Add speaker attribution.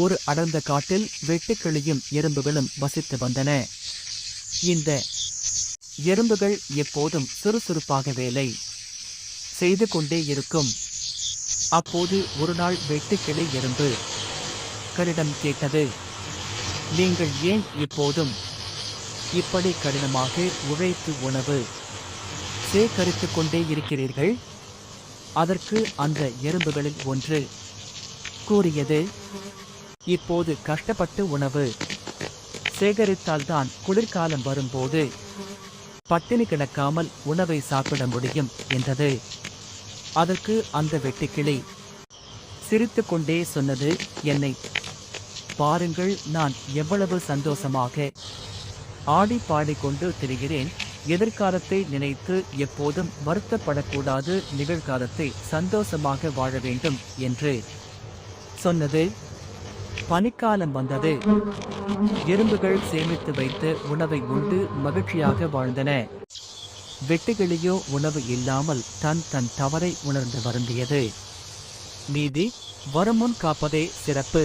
Speaker 1: ஒரு அடர்ந்த காட்டில் வெட்டுக்கிளியும் எறும்புகளும் வசித்து வந்தன. இந்த எறும்புகள் எப்போதும் சுறுசுறுப்பாக வேலை செய்து கொண்டே இருக்கும். அப்போது ஒரு நாள் வெட்டுக்கிளி எறும்பு கரிடம் கேட்டது நீங்கள் ஏன் இப்போதும் இப்படி கடினமாக உழைத்து உணவு சேகரித்து கொண்டே இருக்கிறீர்கள்? அதற்கு அந்த எறும்புகளில் ஒன்று கூறியது இப்போது கஷ்டப்பட்டு உணவு சேகரித்தால்தான் குளிர்காலம் வரும்போது பட்டினி கிடக்காமல் உணவை சாப்பிட முடியும் என்றது. அதற்கு அந்த வெட்டுக்கிளி சிரித்துக்கொண்டே சொன்னது என்னை பாருங்கள் நான் எவ்வளவு சந்தோஷமாக ஆடி பாடிக்கொண்டு திரிகிறேன். எதிர்காலத்தை நினைத்து எப்போதும் வருத்தப்படக்கூடாது. நிகழ்காலத்தை சந்தோஷமாக வாழ வேண்டும் என்று சொன்னது. பனிக்காலம் வந்தது. எறும்புகள் சேமித்து வைத்து உணவை உண்டு மகிழ்ச்சியாக வாழ்ந்தன. வெட்டுக்கிளியோ உணவு இல்லாமல் தன் தன் தவறை உணர்ந்து வருந்தியது. நீதி வருமுன் காப்பதே சிறப்பு.